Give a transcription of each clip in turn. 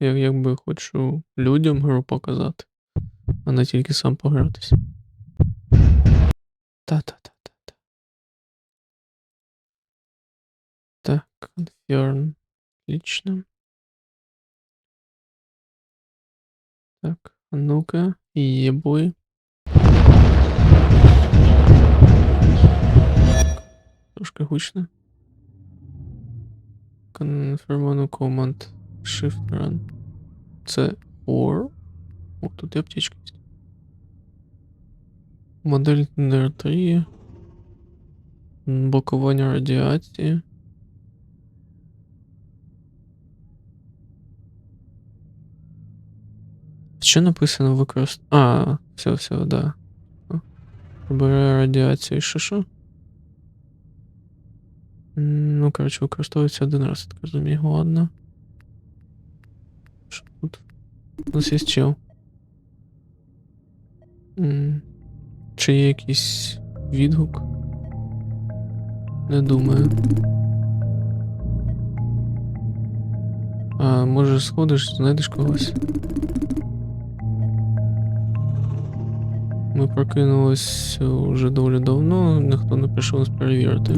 Я якби хочу людям гру показати, а не тільки сам погратись. Та-та-та-та-та. Так, confirm. Отлично. Так, а ну-ка, ебой. Трошки гучно. Confirm command shift run. Це or. О, тут і аптечка є. Модель NR3. М, Блокування радіації. Що написано використ... А, все, все, да. Прибирає радіацію, що що? Ну, коротше, використовується один раз, так розумію. Ладно. Тут? Є чел. Чи є якийсь відгук? Не думаю. А може сходиш, знайдеш когось? Ми прокинулись вже доволі давно, ніхто не прийшов нас перевірити.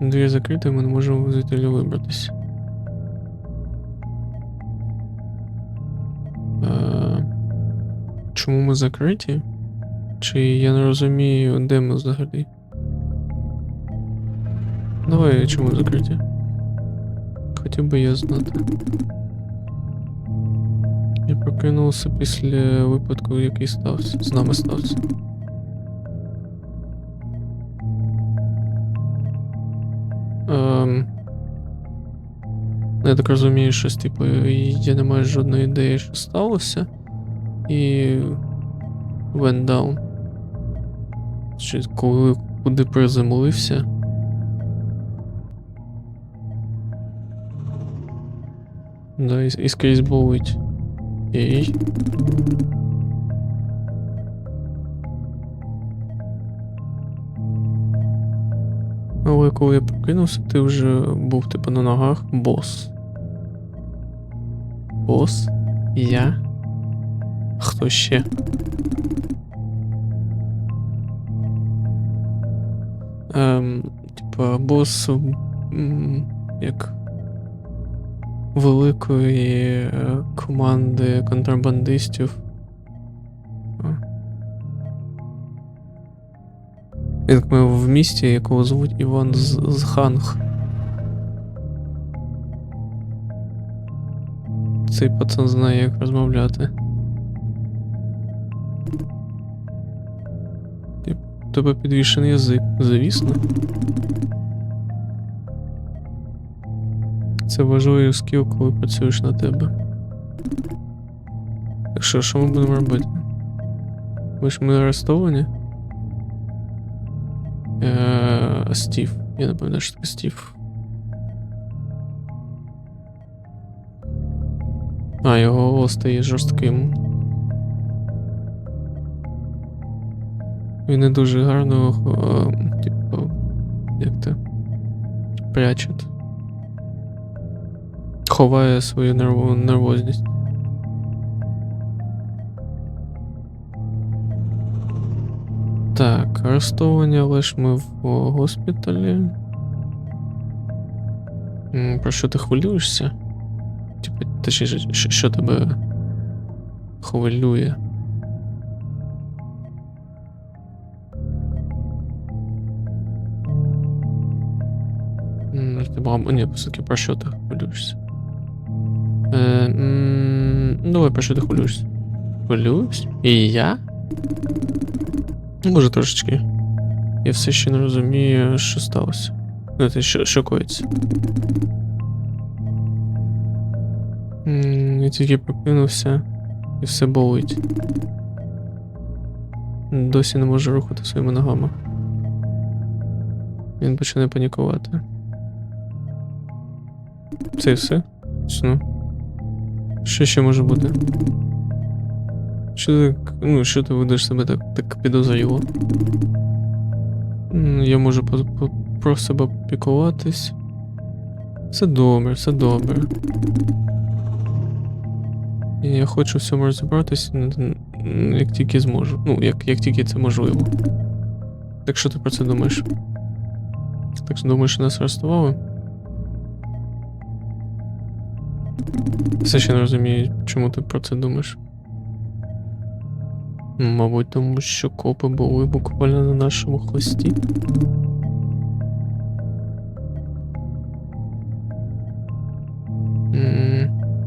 Двері закриті, ми не можемо звідти вибратися. Чому ми закриті? Чи я не розумію, де ми взагалі? Давай, чому закриті? Хотів би я знати. Я прокинувся після випадку, який стався. З нами стався. Ем... Я так розумію, щось типу, я не маю жодної ідеї, що сталося. І. Went down. Чи коли куди приземлився. Да, і, і скрізь болить. Ей. Але коли я прокинувся, ти вже був типу на ногах бос. Бос? Я? Хто ще? Ем, типа бос як великої е, команди контрабандистів. А. Я так в місті, якого звуть Іван з, з Цей пацан знає, як розмовляти. Тип, у тебе підвішений язик, звісно. Це важливий скіл, коли працюєш на тебе. Так що, що ми будемо робити? Ми ж ми арестовані? Е, Стів. Я не пам'ятаю, що таке Стів. А, його голос стає жорстким. Він не дуже гарно, е, типу, як то пряче. Ховає свою нерву, нервозність. Так, арестовані, але ж ми в госпіталі. Про що ти хвилюєшся? Типа, точніше, що тебе хвилює? Ти мам, ні, все-таки про що ти хвилюєшся? Е, ну, давай про що ти хвилюєшся? Хвилююсь? І я? Ну, Може, трошечки. Я все ще не розумію, що сталося. Ну, це що, що коїться. Я тільки прокинувся і все болить. Досі не можу рухати своїми ногами. Він починає панікувати. Це все? Ну. Що ще може бути? Що так- ну, що ти ведеш себе так, так підозріло? Я можу по, по, про себе піклуватись. Все добре, все добре. І я хочу в цьому розібратися, як тільки зможу. Ну, як, як тільки це можливо. Так що ти про це думаєш? Так що думаєш, що нас арестували? Все ще не розумію, чому ти про це думаєш. Мабуть, тому що копи були буквально на нашому хвості.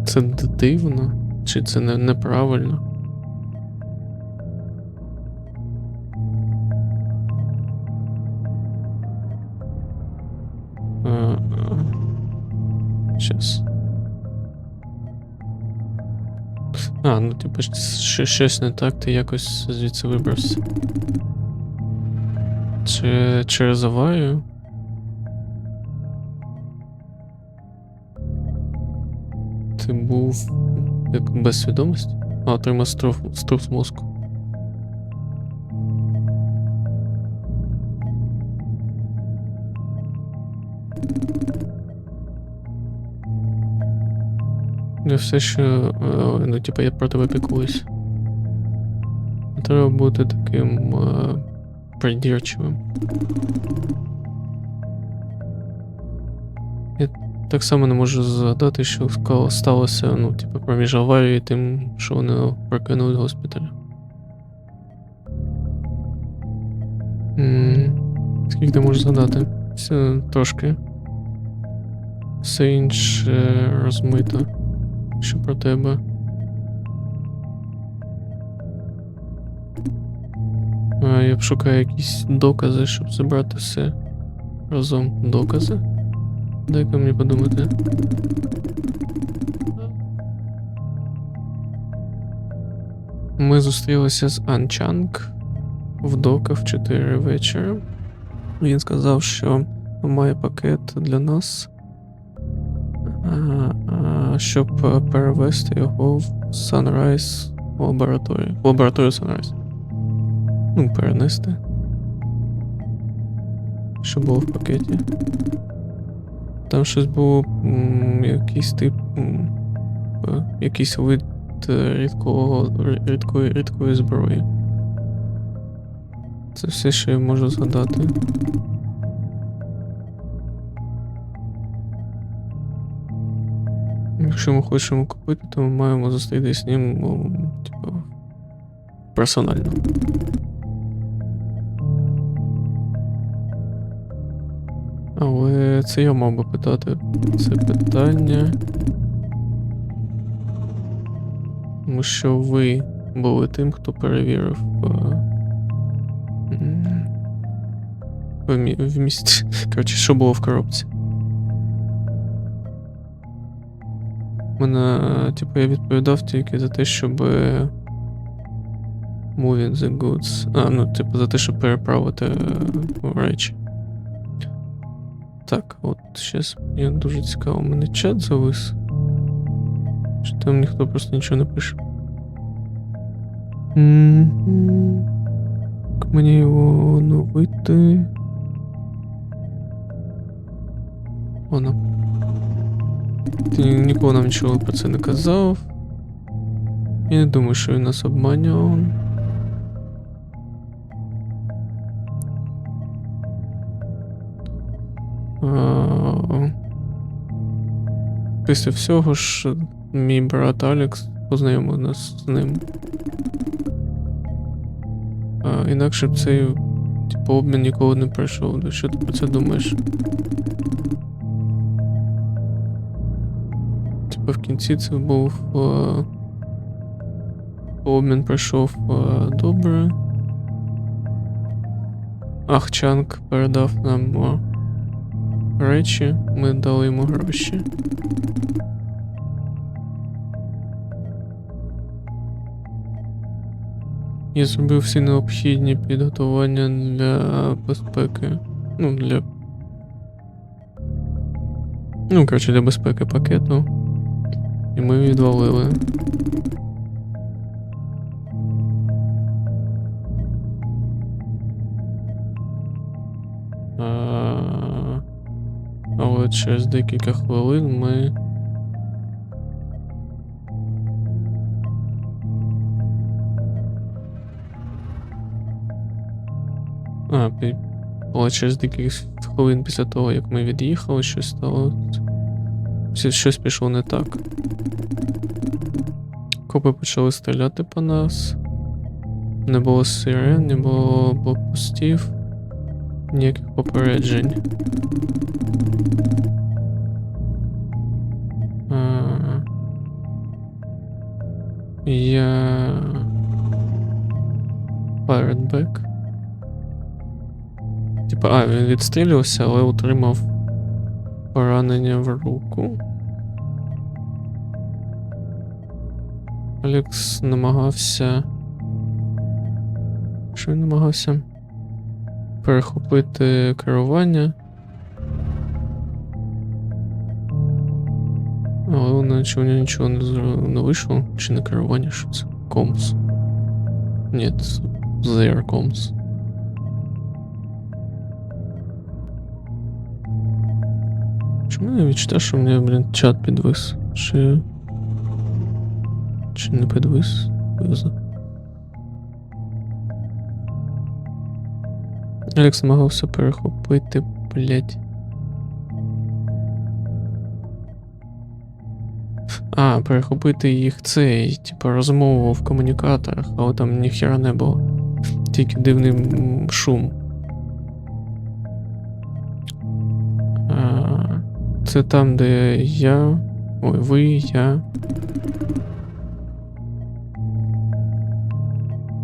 Це дивно, чи це не, неправильно? Щас. Типу, щось не так, ти якось звідси вибрався. Чи через аварію? Ти був як без свідомості? А, отримав струф, струф мозку. Я все е, ну, типу, я про тебе піклуюсь. Треба бути таким е, придірчивим. Я так само не можу згадати, що сталося, ну, типу, проміж аварією і тим, що вони прокинули госпіталь. Скільки ти можеш згадати? Все трошки. Все інше розмито. Що про тебе? А, я б шукаю якісь докази, щоб забрати все разом. Докази? Дай-ка мені подумати. Ми зустрілися з Анчанг в дока в 4 вечора. Він сказав, що має пакет для нас, щоб е, перевести його в Sunrise лабораторію. В лабораторію Sunrise. Ну, перенести. Що було в пакеті. Там щось було якийсь тип. е, якийсь вид е, рідкого, рідкої, рідкої зброї. Це все, що я можу згадати. Якщо ми хочемо купити, то ми маємо зустрітися з ним, ну, типу, персонально. Але це я мав би питати це питання. Тому що ви були тим, хто перевірив в місті. Коротше, що було в коробці. Мене, типу, я відповідав тільки за те, щоб moving the goods. А, ну, типу, за те, щоб переправити е, речі. Так, от щас мені дуже цікаво, у мене чат завис. Чи там ніхто просто нічого не пише. М, Як мені його оновити? Воно. Ти ні- ніколи нам нічого про це не казав. Я не думаю, що він нас обманював. Після всього ж мій брат Алекс познайомив нас з ним. А, інакше б цей типу, обмін ніколи не пройшов. Що ти про це думаєш? В кінці це був. А, обмін пройшов а, добре. Ахчанг передав нам речі, ми дали йому гроші. Я зробив всі необхідні підготування для безпеки. Ну, для. Ну, коротше, для безпеки пакету. І ми відвалили. Але через декілька хвилин ми. А, але через декілька хвилин після того, як ми від'їхали, щось стало. Щось- пішло не так. Копи почали стріляти по нас. Не було сирен, не було блокпостів, ніяких попереджень. Я. Fired back. Типа, а, він відстрілювався, але отримав поранення в руку. Алекс намагався. Що він намагався? Перехопити керування. Але воно нічого, нічого не, не вийшло. Чи не керування, що це? Комс. Ні, це Their Comms. Чому я відчуття, що мене, блін, чат підвис? Чи. Чи не підвис? Виза. Алекс намагався перехопити, блять. А, перехопити їх цей, типу, розмову в комунікаторах, але там ніхера не було. Тільки дивний шум. Це там, де я. Ой, ви, я.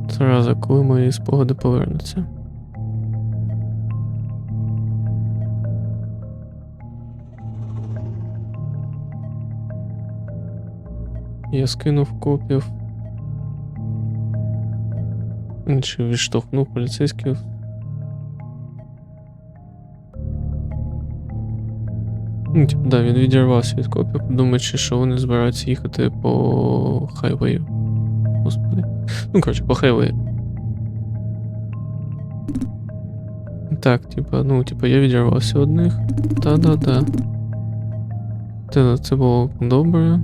Зразу, коли мої спогади повернуться. Я скинув копів. Чи відштовхнув поліцейських. Ну, типу, да, він відірвався від копів, думаючи, що вони збираються їхати по хайвею. Господи. Ну, коротше, по хайвею. Так, типа, ну, типа, я відірвався від них. Та-да-да. Це, це було добре.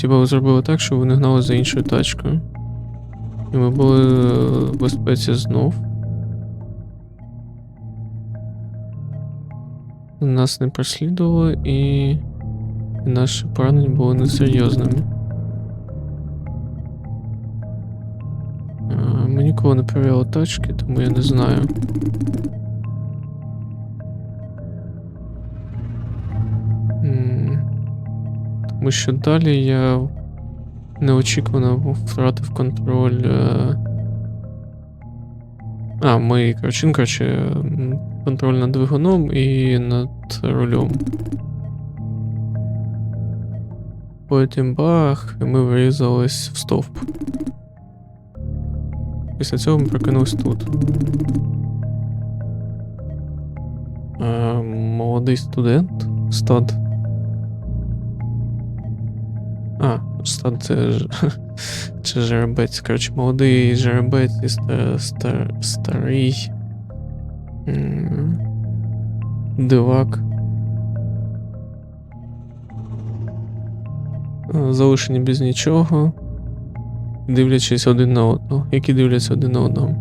Типа ви зробили так, що вони гнали за іншою тачкою. І ми були в безпеці знов. Нас не переслідували і наші поранення були несерйозними. Ми ніколи не перевіряли тачки, тому я не знаю. Тому що далі я неочікувано втратив контроль. е, А, ми, коротше, коротше, контроль над двигуном і над рулем. Потім бах, і ми врізались в стовп. Після цього ми прокинулись тут. Е, молодий студент. Стад. А, стад це ж. Чи жеребець. Коротше, молодий жеребець і стар, стар, старий. Дивак. Е, Залишені без нічого. Дивлячись один на одного. Які дивляться один на одного.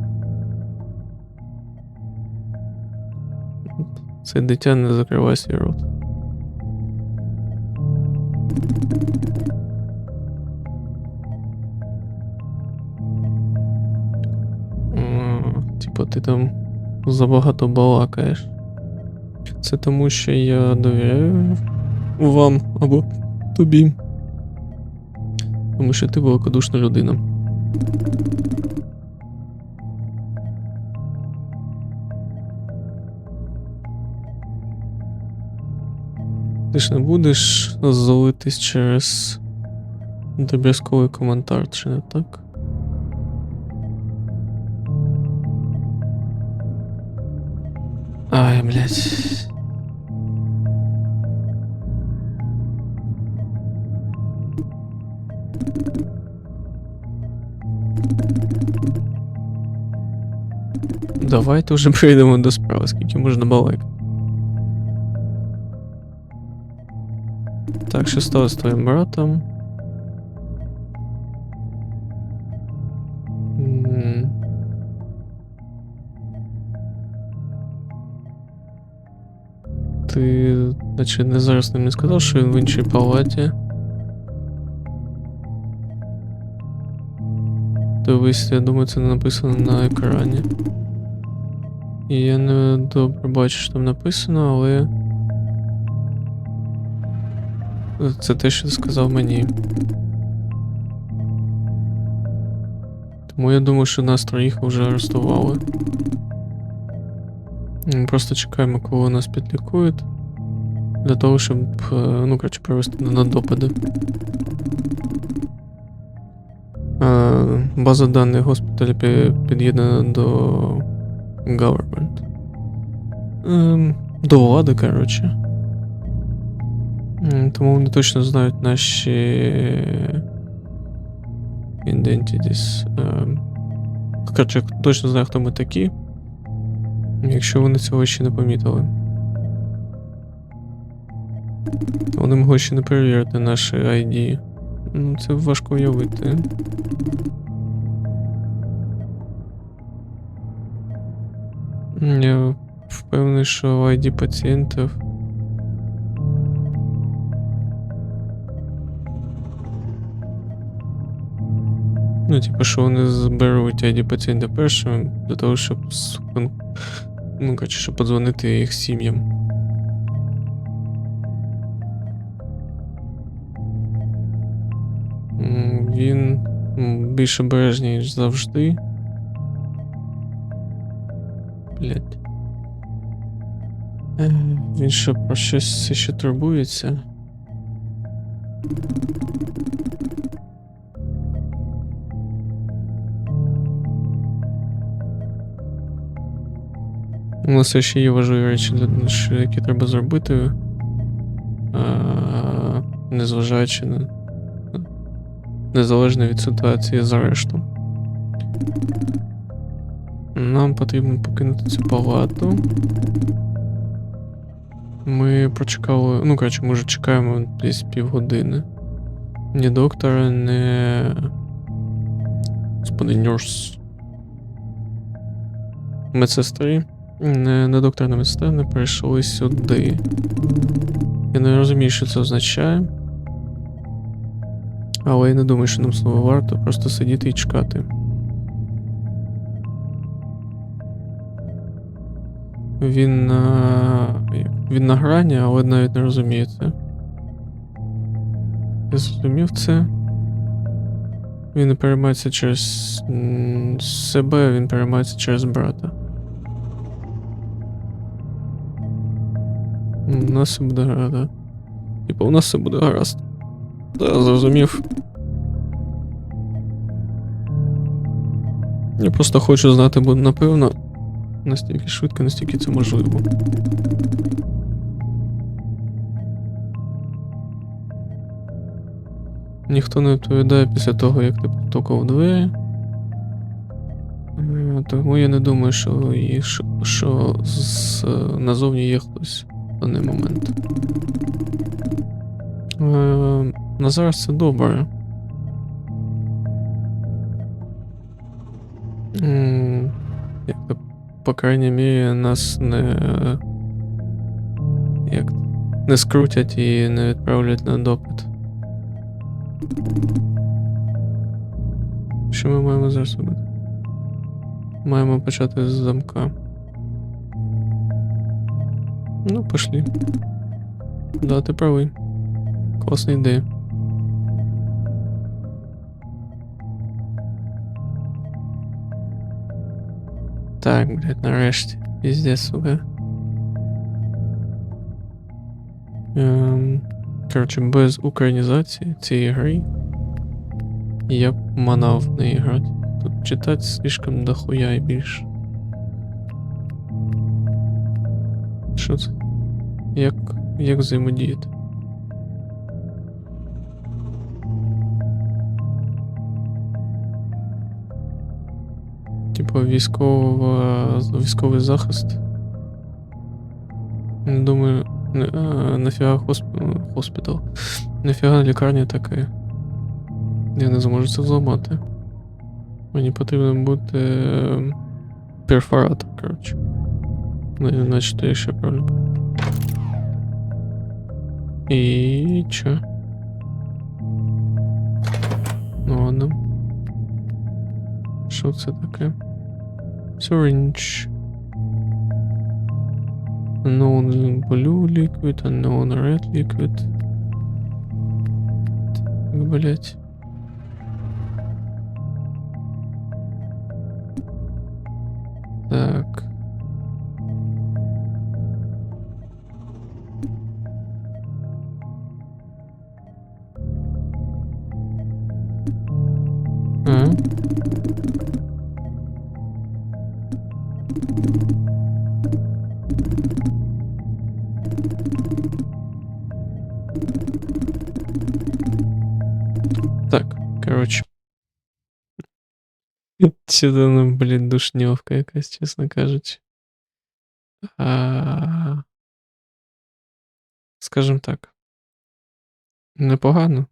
Це дитя не закриває свій рот. Типа ти там забагато балакаєш. Це тому, що я довіряю вам або тобі. Тому що ти великодушна людина. Ти ж не будеш золитись через дріб'язковий коментар, чи не так? Ай, блядь. Давайте вже прийдемо до справи, скільки можна балакати. Так, що стало з твоїм братом? Ти, наче не зараз не сказав, що він в іншій палаті. Дивись, я думаю, це не написано на екрані. І я не добре бачу, що там написано, але. Це те, що ти сказав мені. Тому я думаю, що нас троїх вже арестували. Ми Просто чекаємо, коли нас підлікують. Для того, щоб, е, ну, коротше, провести на допити. Е, База даних госпіталя пі- під'єднана до government. Ем, До влади, коротше. М, Тому вони точно знають наші identities. Ем, Коротше, точно знаю, хто ми такі. Якщо вони цього ще не помітили. Вони могли ще не перевірити наші ID. Ну, це важко уявити. Я впевнений, що ID пацієнтів. Ну, типу, що вони зберуть ID пацієнта першим для того, щоб ну, коротше, щоб подзвонити їх сім'ям. Він більш обережний, ніж завжди. Блять. Він що про щось ще турбується. У нас ще є важливі речі, які треба зробити. Незважаючи на. Незалежно від ситуації з арештом. Нам потрібно покинути цю палату. Ми прочекали. Ну, коротше, ми вже чекаємо десь півгодини. Ні доктора, не. Господи, нюрс. Медсестри. Не, не доктор, медсестри не прийшли сюди. Я не розумію, що це означає. Але я не думаю, що нам слово варто просто сидіти і чекати. Він на. Він на грані, але навіть не розуміє це. Я зрозумів це. Він не переймається через себе, він переймається через брата. У нас все буде гаразд. да. Типа, у нас все буде гаразд. Да, зрозумів. Я просто хочу знати, бо напевно настільки швидко, настільки це можливо. Ніхто не відповідає після того, як ти постукав в двері. Е, Тому я не думаю, що, що, що з, назовні є хтось даний момент. Е, на зараз це добре. Як то, по крайній мірі, нас не. Як не скрутять і не відправлять на допит. Що ми маємо зараз робити? Маємо почати з замка. Ну, пошли. Да, ти правий. Класна ідея. Так, блядь, нарешті. Піздець, сука. Ем, коротше, без українізації цієї гри я б манав в неї. Тут читати слишком дохуя і більше. Що це? Як, як взаємодіяти? Типу військова, військовий захист. Думаю, не, нафіга хосп... хоспітал. Нафіга лікарня така. Я не зможу це зламати. Мені потрібно бути ем, перфоратор, коротше. То я ще правильно. І чо? Ну ладно. Що це таке? Syringe. Unknown blue liquid, unknown red liquid. Так, блять. Так. Сюда ну, блін, душньовка якась, чесно кажучи. А... Скажем так. Непогано.